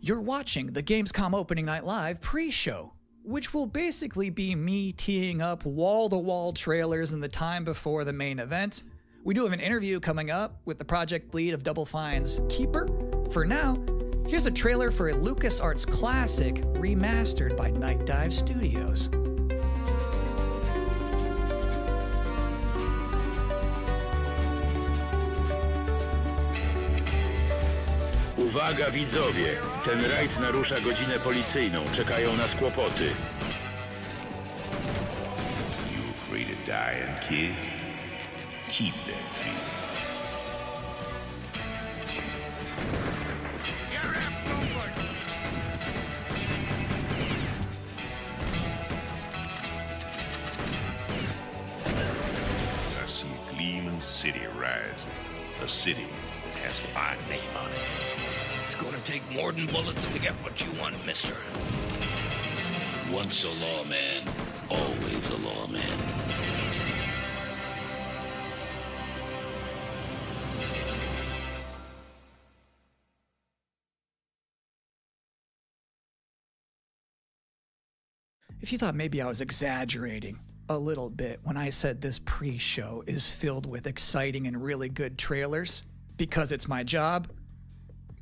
You're watching the Gamescom Opening Night Live pre show, which will basically be me teeing up wall to wall trailers in the time before the main event. We do have an interview coming up with the project lead of Double Fine's Keeper. For now, here's a trailer for a LucasArts classic remastered by Night Dive Studios. Uwaga widzowie, ten rajd narusza godzinę policyjną. Czekają nas kłopoty. You kid? Keep that fear. Take more than bullets to get what you want, mister. Once a lawman, always a lawman. If you thought maybe I was exaggerating a little bit when I said this pre show is filled with exciting and really good trailers because it's my job,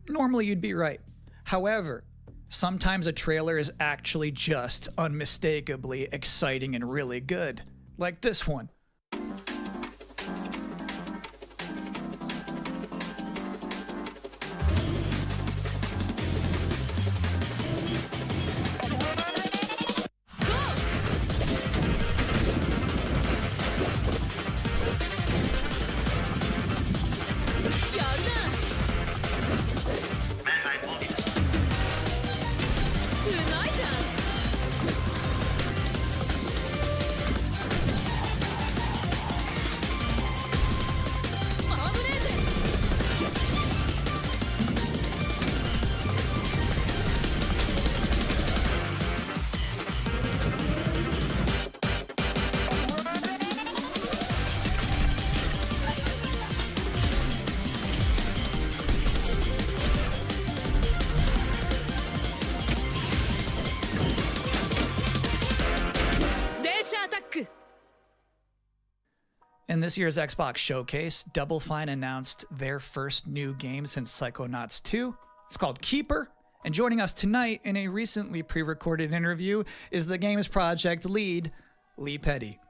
normally you'd be right. However, sometimes a trailer is actually just unmistakably exciting and really good, like this one. In this year's Xbox showcase, Double Fine announced their first new game since Psychonauts 2. It's called Keeper. And joining us tonight in a recently pre recorded interview is the game's project lead, Lee Petty.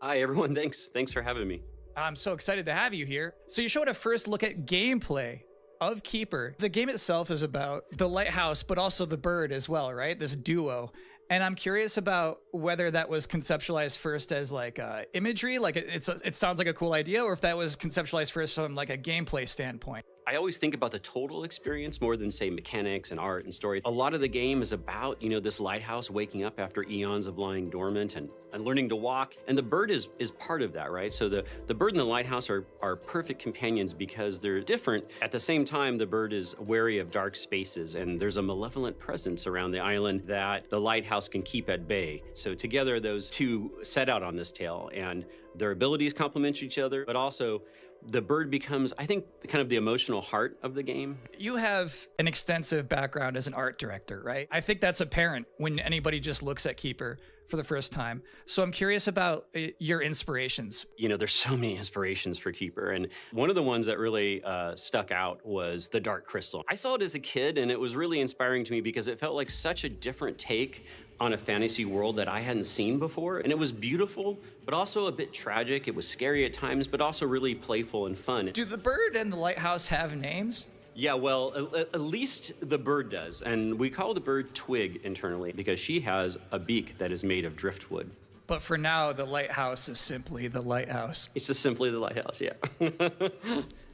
Hi everyone, thanks. Thanks for having me. I'm so excited to have you here. So, you showed a first look at gameplay of Keeper. The game itself is about the lighthouse, but also the bird as well, right? This duo. And I'm curious about whether that was conceptualized first as like uh, imagery, like it, it's it sounds like a cool idea, or if that was conceptualized first from like a gameplay standpoint. I always think about the total experience more than say mechanics and art and story. A lot of the game is about, you know, this lighthouse waking up after eons of lying dormant and, and learning to walk. And the bird is is part of that, right? So the, the bird and the lighthouse are, are perfect companions because they're different. At the same time, the bird is wary of dark spaces and there's a malevolent presence around the island that the lighthouse can keep at bay. So together those two set out on this tale and their abilities complement each other, but also the bird becomes, I think, kind of the emotional heart of the game. You have an extensive background as an art director, right? I think that's apparent when anybody just looks at Keeper for the first time. So I'm curious about uh, your inspirations. You know, there's so many inspirations for Keeper, and one of the ones that really uh, stuck out was the Dark Crystal. I saw it as a kid, and it was really inspiring to me because it felt like such a different take on a fantasy world that I hadn't seen before. And it was beautiful, but also a bit tragic. It was scary at times, but also really playful and fun. Do the bird and the lighthouse have names? Yeah, well, at, least the bird does. And we call the bird Twig internally because she has a beak that is made of driftwood. But for now, the lighthouse is simply the lighthouse. It's just simply the lighthouse, yeah.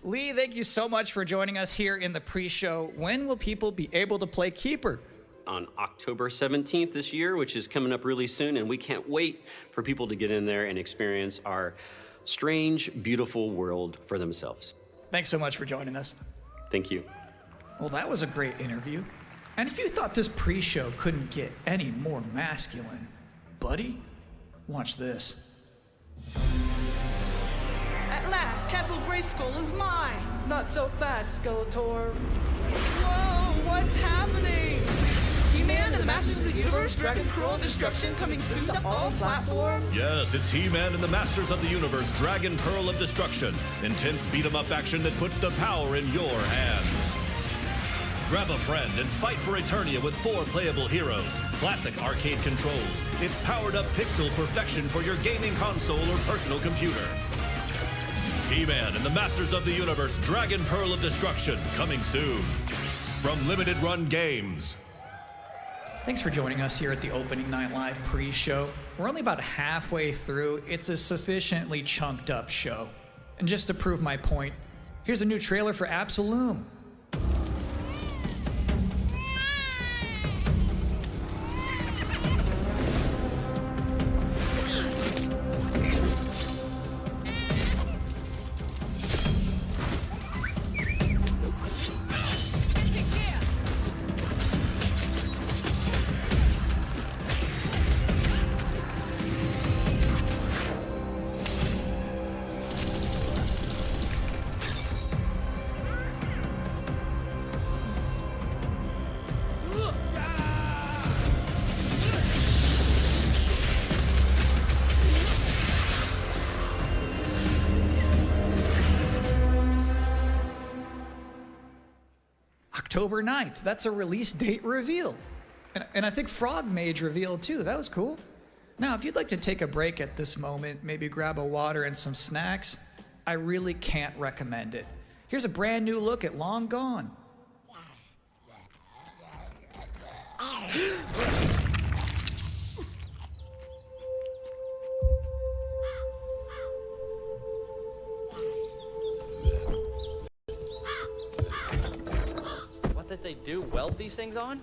Lee, thank you so much for joining us here in the pre show. When will people be able to play Keeper? On October 17th this year, which is coming up really soon. And we can't wait for people to get in there and experience our strange, beautiful world for themselves. Thanks so much for joining us. Thank you. Well, that was a great interview. And if you thought this pre show couldn't get any more masculine, buddy, watch this. At last, Castle Grayskull is mine! Not so fast, Skeletor. Whoa, what's happening? The Masters of the Universe, Dragon Pearl of Destruction coming soon to all platforms? Yes, it's He-Man and the Masters of the Universe, Dragon Pearl of Destruction. Intense beat-em-up action that puts the power in your hands. Grab a friend and fight for Eternia with four playable heroes. Classic arcade controls. It's powered up pixel perfection for your gaming console or personal computer. He-Man and the Masters of the Universe, Dragon Pearl of Destruction, coming soon. From Limited Run Games. Thanks for joining us here at the Opening Night Live pre show. We're only about halfway through. It's a sufficiently chunked up show. And just to prove my point, here's a new trailer for Absolum. October 9th. That's a release date reveal. And, and I think Frog Mage revealed too. That was cool. Now, if you'd like to take a break at this moment, maybe grab a water and some snacks, I really can't recommend it. Here's a brand new look at Long Gone. they do? Weld these things on?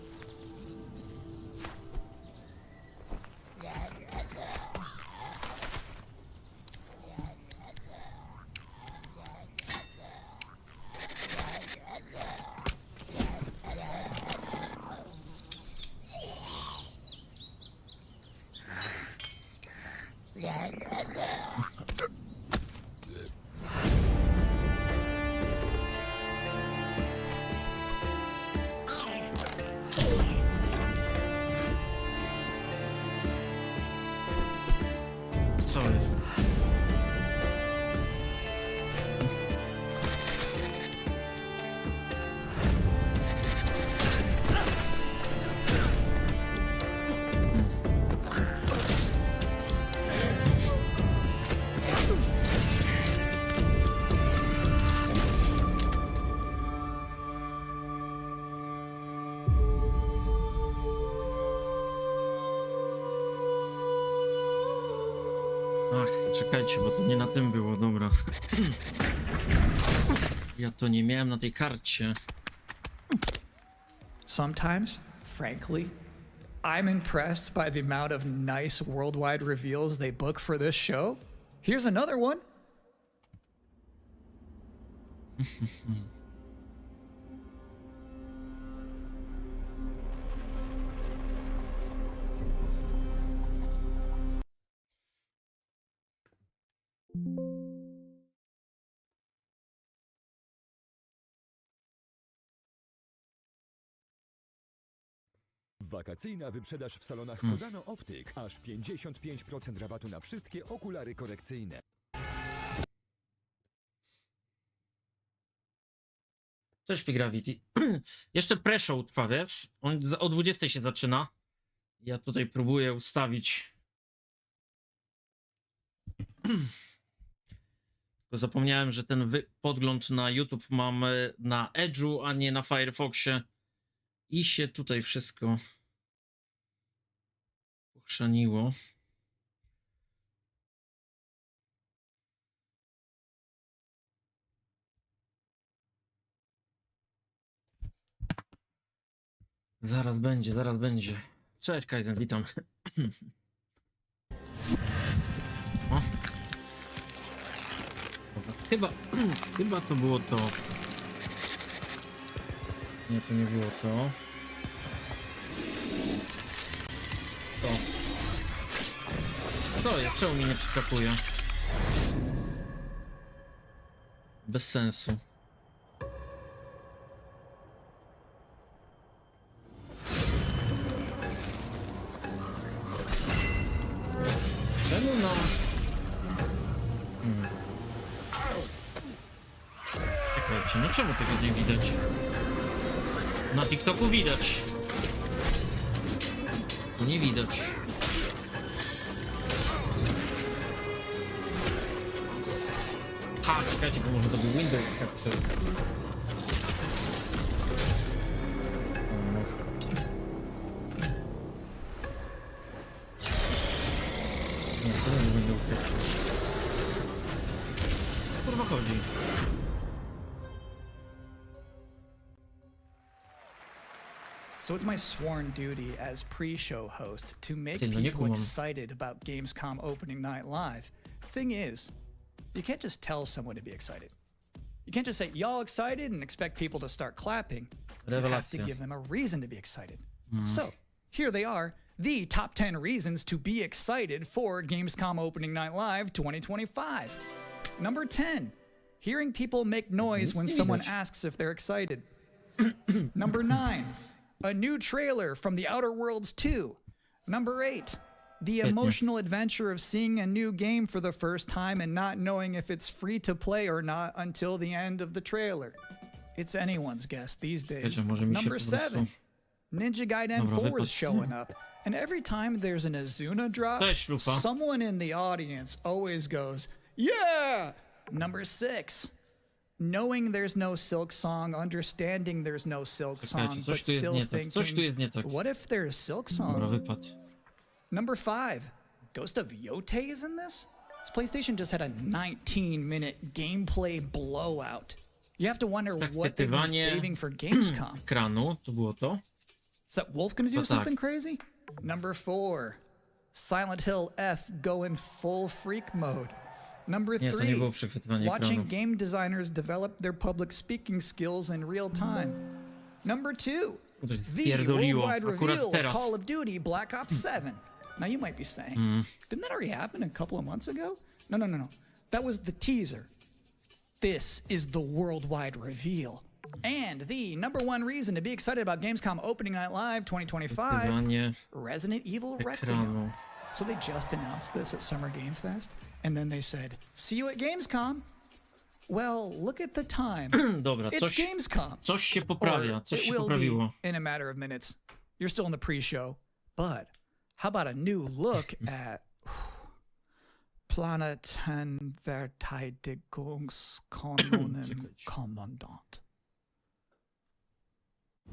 Czekajcie, bo to nie na tym było, dobra. Hmm. Ja to nie miałem na tej karcie. Sometimes, frankly, I'm impressed by the amount of nice worldwide reveals they book for this show. Here's another one. Wakacyjna wyprzedaż w salonach Kodano Optyk. Aż 55% rabatu na wszystkie okulary korekcyjne. Cześć Gravity. Jeszcze pre-show trwa, wiesz? On za- o 20 się zaczyna. Ja tutaj próbuję ustawić. Tylko zapomniałem, że ten wy- podgląd na YouTube mam e, na Edge'u, a nie na Firefoxie. I się tutaj wszystko pochrzaniło. Zaraz będzie, zaraz będzie. Cześć Kaizen, witam. O. Chyba, chyba to było to. Nie, to nie było to. To. To jest, czemu mi nie przeskakuje? Bez sensu. Chodzi. So it's my sworn duty as pre-show host to make Ty, no nie people kumam. excited about Gamescom opening night live. Thing is, you can't just tell someone to be excited. You can't just say y'all excited and expect people to start clapping. You have to Rewelacja. give them a reason to be excited. So here they are, the top 10 reasons to be excited for Gamescom opening night live 2025. Number 10, hearing people make noise when someone asks if they're excited. Number nine, a new trailer from The Outer Worlds 2. Number eight, the emotional adventure of seeing a new game for the first time and not knowing if it's free to play or not until the end of the trailer. It's anyone's guess these days. Wiecie, może mi się Number seven, Ninja Gaiden Dobra, 4 is showing up. And every time there's an Azuna drop, someone in the audience always goes, Yeah! Number six, knowing there's no Silk Song, understanding there's no Silk Czekajcie, Song, coś but tu jest still nie tak, coś tu thinking, jest nie tak. what if there's Silk Dobra, Song? wypadł. Number five, Ghost of Yote is in this? This PlayStation just had a 19 minute gameplay blowout. You have to wonder what they've been saving for Gamescom. Ekranu, to było to. Is that Wolf gonna do tak. something crazy? Number four, Silent Hill F going full freak mode. Number Nie, to nie three, przechwytywanie watching game designers develop their public speaking skills in real time. Number two, the spierdoliło. worldwide Akurat reveal of teraz. Call of Duty Black Ops 7. Now you might be saying, mm. didn't that already happen a couple of months ago? No, no, no, no. That was the teaser. This is the worldwide reveal. And the number one reason to be excited about Gamescom Opening Night Live 2025 Przechwytywanie Resident Evil Requiem. ekranu. So they just announced this at Summer Game Fest, and then they said, "See you at Gamescom." Well, look at the time. Dobra, it's coś, Gamescom. coś się Or poprawia, coś it się will poprawiło. be in a matter of minutes. You're still in the pre-show, but how about a new look at Planeten-Verteidigungskommandant?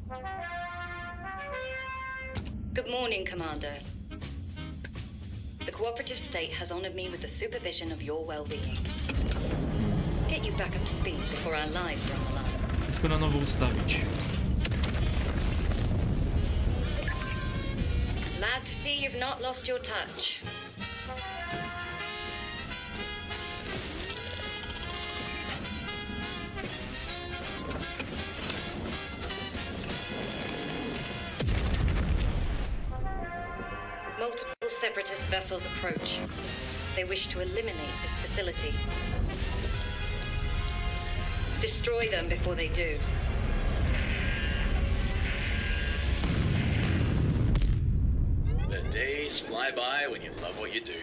Good morning, Commander. The cooperative state has honored me with the supervision of your well-being. Get you back up to speed before our lives are on the line. Wszystko na nowo ustawić. Glad to see you've not lost your touch. Vessels approach. They wish to eliminate this facility. Destroy them before they do. The days fly by when you love what you do.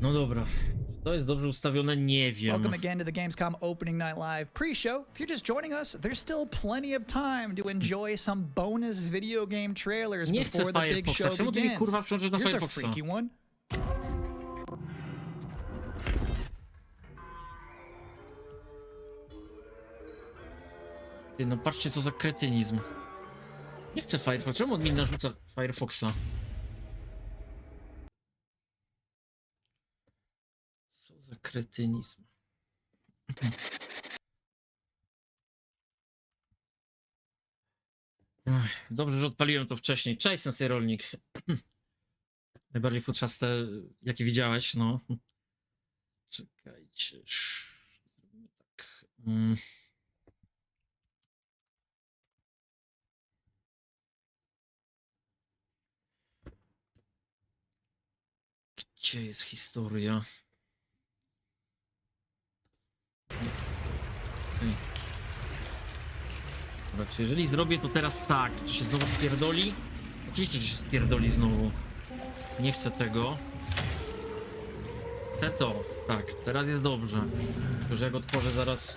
No dobra. To jest dobrze ustawione? Nie wiem. Welcome again to the Gamescom Opening Night Live pre-show. If you're just joining us, there's still plenty of time to enjoy some bonus video game trailers Nie before the big show Czemu ty mi, begins. kurwa, przełączysz na Here's a Firefoxa? freaky one. Ty, no patrzcie co za kretynizm. Nie chcę Firefoxa. Czemu on mi narzuca Firefoxa? Co za kretynizm. Dobrze, że odpaliłem to wcześniej. Cześć, sensei rolnik. Najbardziej futrzaste, jakie widziałeś, no. Czekajcie. Zrobimy tak. Mm. Gdzie jest historia? Dobra, czy jeżeli zrobię to teraz tak, czy się znowu spierdoli? Oczywiście, że się spierdoli znowu. Nie chcę tego. Chcę to. Tak, teraz jest dobrze. Że jak otworzę zaraz...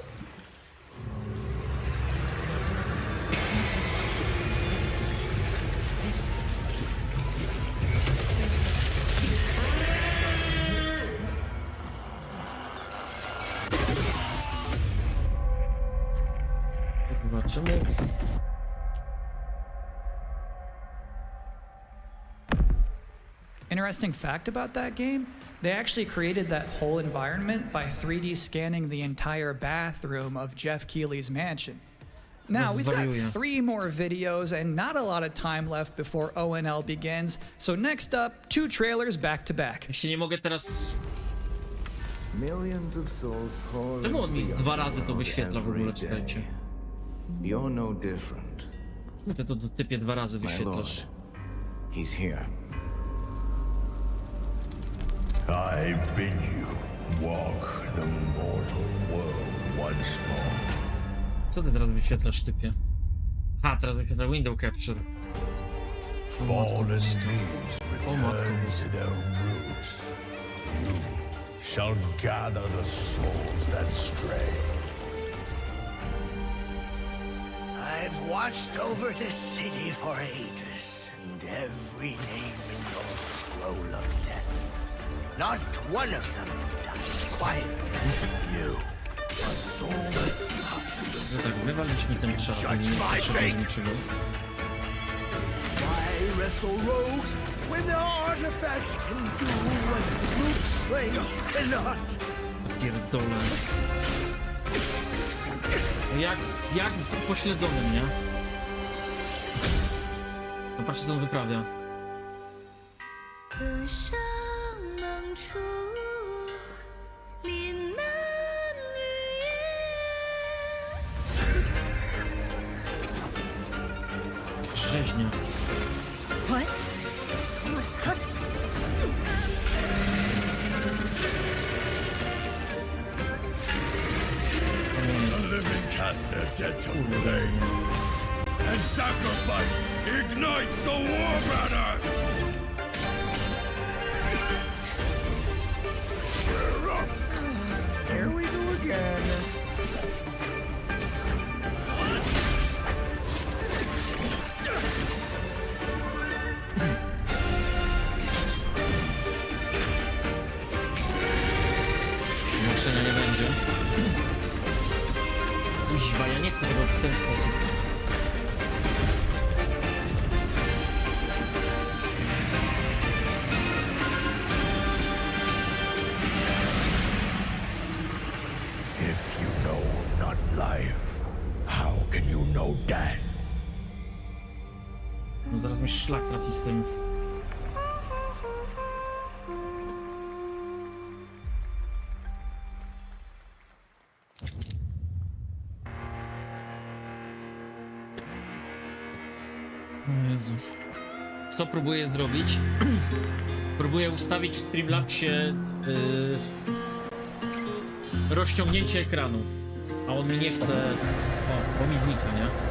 Interesting fact about that game they actually created that whole environment by 3D scanning the entire bathroom of Jeff Keighley's mansion. Now, we've got three more videos and not a lot of time left before ONL begins. So, next up, two trailers back to back. Jeśli nie mogę teraz... Millions of souls pour Czemu on mi dwa razy to wyświetla w ogóle, czekajcie? You're no different. Ty to do typie dwa razy My lord, he's here. I bid you walk the mortal world once more. Co ty teraz wyświetlasz, typie? Ha, teraz wyświetla window capture. Fallen leaves O matko return to their roots. You shall gather the souls that stray. I've watched over this city for ages, and every name in your scroll of death. Not one of them dies quietly. You, a soulless husk. Że tak, wywalić mi ten czas, nie jest potrzebne niczego. Why wrestle rogues when their artifacts can do what brute strength cannot? Pierdolę. No Jak, jak z pośledzonym, nie? No patrzcie co on wyprawia. Rzeźnia. What? The soulless husk? The living cast their dead to flame, and sacrifice ignites the war banners! Here we go again. Kuźwa, ja nie chcę tego w ten sposób. Próbuję zrobić? próbuję ustawić w Streamlabsie yy, rozciągnięcie ekranu. A on mi nie chce. O, bo mi znika, nie?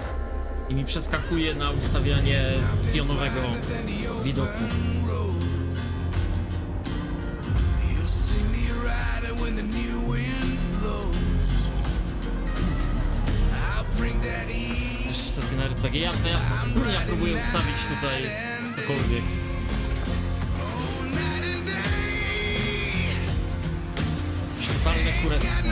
i mi przeskakuje na ustawianie pionowego widoku. Sesja na RPG, jasne, jasne. Ja próbuję ustawić tutaj cokolwiek. Szczypalne kurestwo.